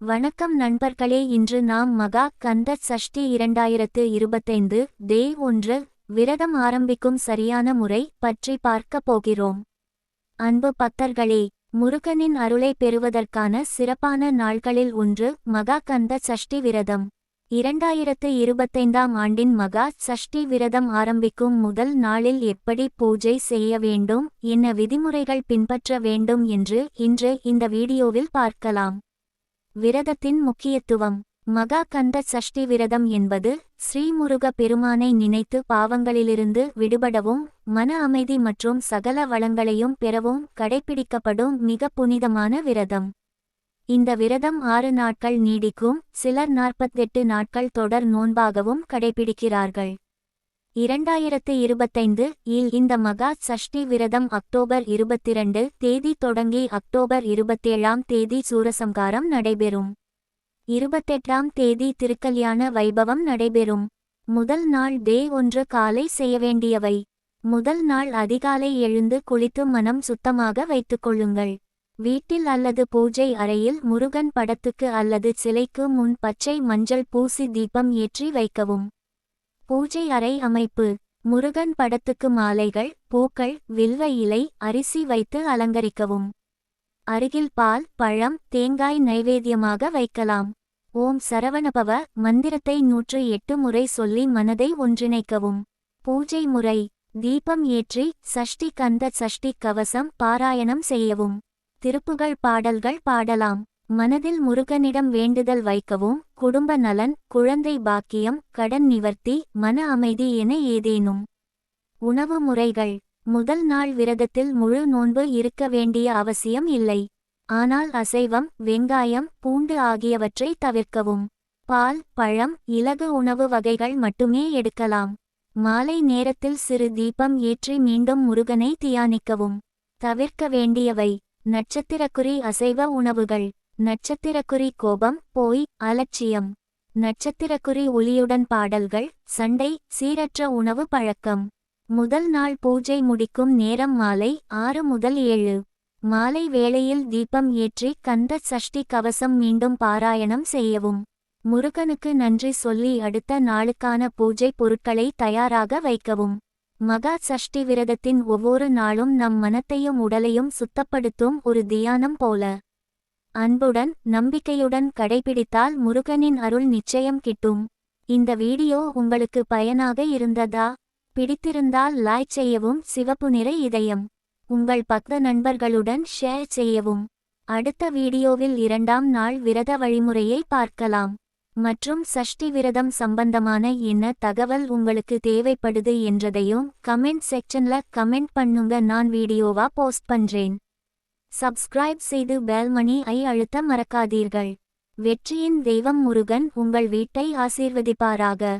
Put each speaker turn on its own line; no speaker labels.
வணக்கம் நண்பர்களே இன்று நாம் மகா கந்த சஷ்டி இரண்டாயிரத்து இருபத்தைந்து டே ஒன்று விரதம் ஆரம்பிக்கும் சரியான முறை பற்றி பார்க்க போகிறோம். அன்பு பக்தர்களே முருகனின் அருளை பெறுவதற்கான சிறப்பான நாள்களில் ஒன்று மகா கந்த சஷ்டி விரதம். இரண்டாயிரத்து இருபத்தைந்தாம் ஆண்டின் மகா சஷ்டி விரதம் ஆரம்பிக்கும் முதல் நாளில் எப்படி பூஜை செய்ய வேண்டும் என்ன விதிமுறைகள் பின்பற்ற வேண்டும் என்று இன்று இந்த வீடியோவில் பார்க்கலாம். விரதத்தின் முக்கியத்துவம். மகா கந்த சஷ்டி விரதம் என்பது ஸ்ரீமுருக பெருமானை நினைத்து பாவங்களிலிருந்து விடுபடவும் மன அமைதி மற்றும் சகல வளங்களையும் பெறவும் கடைப்பிடிக்கப்படும் மிக புனிதமான விரதம். இந்த விரதம் ஆறு நாட்கள் நீடிக்கும் சிலர் நாற்பத்தெட்டு நாட்கள் தொடர் நோன்பாகவும் கடைபிடிக்கிறார்கள் இரண்டாயிரத்து இருபத்தைந்து இல் இந்த மகா சஷ்டி விரதம் அக்டோபர் இருபத்திரண்டு தேதி தொடங்கி அக்டோபர் இருபத்தேழாம் தேதி சூரசம்காரம் நடைபெறும். இருபத்தெட்டாம் தேதி திருக்கல்யாண வைபவம் நடைபெறும். முதல் நாள் டே ஒன்று காலை செய்ய வேண்டியவை. முதல் நாள் அதிகாலை எழுந்து குளித்து மனம் சுத்தமாக வைத்துக் கொள்ளுங்கள். வீட்டில் அல்லது பூஜை அறையில் முருகன் படத்துக்கு அல்லது சிலைக்கு முன் பச்சை மஞ்சள் பூசி தீபம் ஏற்றி வைக்கவும். பூஜை அறை அமைப்பு. முருகன் படத்துக்கு மாலைகள் பூக்கள் வில்வ இலை அரிசி வைத்து அலங்கரிக்கவும். அருகில் பால் பழம் தேங்காய் நைவேத்தியமாக வைக்கலாம். ஓம் சரவணபவ மந்திரத்தை நூற்று எட்டு முறை சொல்லி மனதை ஒன்றிணைக்கவும். பூஜை முறை. தீபம் ஏற்றி சஷ்டி கந்த சஷ்டி கவசம் பாராயணம் செய்யவும். திருப்புகள் பாடல்கள் பாடலாம். மனதில் முருகனிடம் வேண்டுதல் வைக்கவும். குடும்ப நலன் குழந்தை பாக்கியம் கடன் நிவர்த்தி மன அமைதி என ஏதேனும். உணவு முறைகள். முதல் நாள் விரதத்தில் முழு நோன்பு இருக்க வேண்டிய அவசியம் இல்லை. ஆனால் அசைவம் வெங்காயம் பூண்டு ஆகியவற்றை தவிர்க்கவும். பால் பழம் இலகு உணவு வகைகள் மட்டுமே எடுக்கலாம். மாலை நேரத்தில் சிறு தீபம் ஏற்றி மீண்டும் முருகனை தியானிக்கவும். தவிர்க்க வேண்டியவை. நட்சத்திரக்குறி அசைவ உணவுகள். நட்சத்திரக்குறி கோபம் போய் அலட்சியம். நட்சத்திரக்குறி ஒளியுடன் பாடல்கள் சண்டை சீரற்ற உணவு பழக்கம். முதல் நாள் பூஜை முடிக்கும் நேரம் மாலை ஆறு முதல் ஏழு. மாலை வேளையில் தீபம் ஏற்றி கந்த சஷ்டி கவசம் மீண்டும் பாராயணம் செய்யவும். முருகனுக்கு நன்றி சொல்லி அடுத்த நாளுக்கான பூஜை பொருட்களை தயாராக வைக்கவும். மகா சஷ்டி விரதத்தின் ஒவ்வொரு நாளும் நம் மனத்தையும் உடலையும் சுத்தப்படுத்தும் ஒரு தியானம் போல. அன்புடன் நம்பிக்கையுடன் கடைபிடித்தால் முருகனின் அருள் நிச்சயம் கிட்டும். இந்த வீடியோ உங்களுக்கு பயனாக இருந்ததா? பிடித்திருந்தால் லைக் செய்யவும் சிவப்பு நிற இதயம். உங்கள் பக்த நண்பர்களுடன் ஷேர் செய்யவும். அடுத்த வீடியோவில் இரண்டாம் நாள் விரத வழிமுறையை பார்க்கலாம். மற்றும் சஷ்டி விரதம் சம்பந்தமான என்ன தகவல் உங்களுக்கு தேவைப்படுது என்றதையும் கமெண்ட் செக்ஷன்ல கமெண்ட் பண்ணுங்க. நான் வீடியோவா போஸ்ட் பண்றேன். சப்ஸ்கிரைப் செய்து பேல்மணி ஐ அழுத்த மறக்காதீர்கள். வெற்றியின் தெய்வம் முருகன் உங்கள் வீட்டை ஆசீர்வதிப்பாராக.